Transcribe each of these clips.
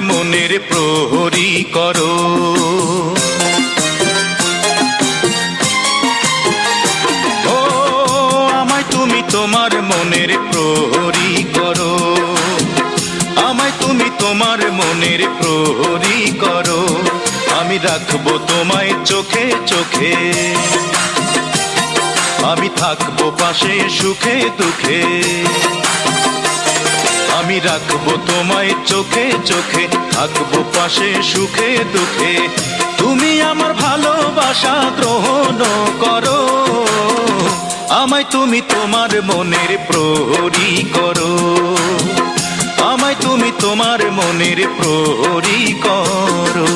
মনের প্রহরী করো। ও, আমায় তুমি তোমার মনের প্রহরী করো। আমায় তুমি তোমার মনের প্রহরী করো। আমি রাখব তোমায় চোখে চোখে। আমি থাকব পাশে সুখে দুঃখে। আমি রাখব তোমায় চোখে চোখে, থাকব পাশে সুখে দুঃখে। তুমি আমার ভালোবাসা গ্রহণ করো, আমায় তুমি তোমার মনের প্রহরী করো। আমায় তুমি তোমার মনের প্রহরী করো।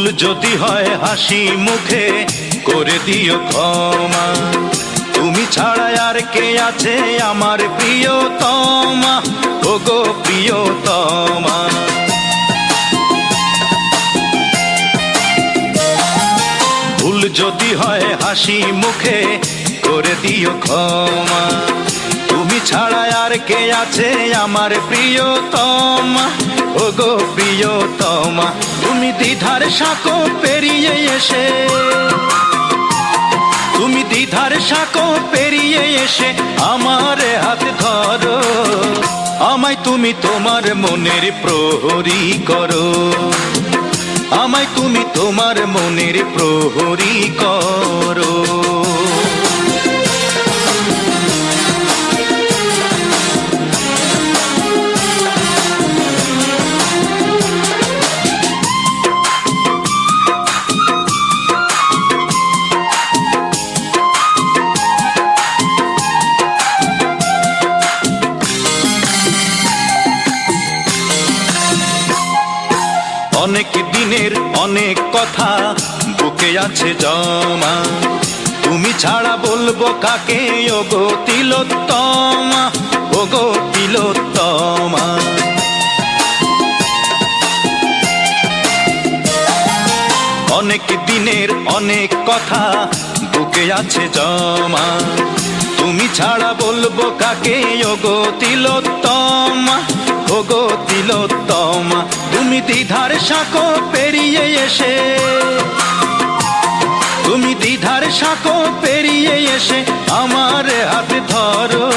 ভুল যদি হয় হাসি মুখে, করে দিও ক্ষমা। তুমি ছাড়া আর কে আছে আমার প্রিয়তমা? ও গো প্রিয়তমা। ভুল যদি হয় হাসি মুখে, করে দিও ক্ষমা। তুমি ছাড়া আর কে আছে আমার প্রিয়তমা? ও গো প্রিয়তমা, তুমি দ্বিধার সাঁকো পেরিয়ে এসে। তুমি দ্বিধার সাঁকো পেরিয়ে এসে আমার হাত ধরো। আমায় তুমি তোমার মনের প্রহরী করো। আমায় তুমি তোমার মনের প্রহরী করো। অনেক দিনের অনেক কথা, বুকে আছে জমা। তুমি ছাড়া বলব কাকে? ওগো তিলোত্তমা ওগো তিলোত্তমা। অনেক দিনের অনেক কথা, বুকে আছে জমা। তুমি ছাড়া বলব কাকে? ওগো তিলোত্তমা ওগো তিলোত্তমা। তুমি দ্বিধার সাঁকো পেরিয়ে এসে। তুমি দ্বিধার সাঁকো পেরিয়ে এসে আমার হাতে ধরো।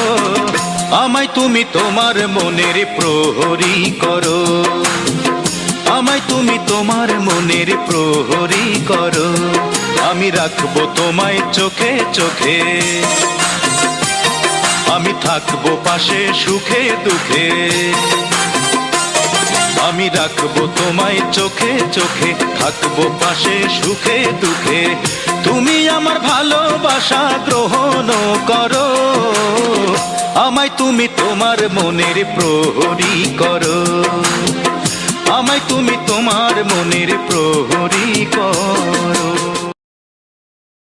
আমায় তুমি তোমার মনের প্রহরী করো। আমায় তুমি তোমার মনের প্রহরী করো। আমি রাখব তোমায় চোখে চোখে। আমি থাকব পাশে সুখে দুঃখে। আমি রাখব তোমায় চোখে চোখে, থাকব পাশে সুখে দুঃখে। তুমি আমার ভালোবাসা গ্রহণ করো, আমায় তুমি তোমার মনের প্রহরী করো। আমায় তুমি তোমার মনের প্রহরী করো।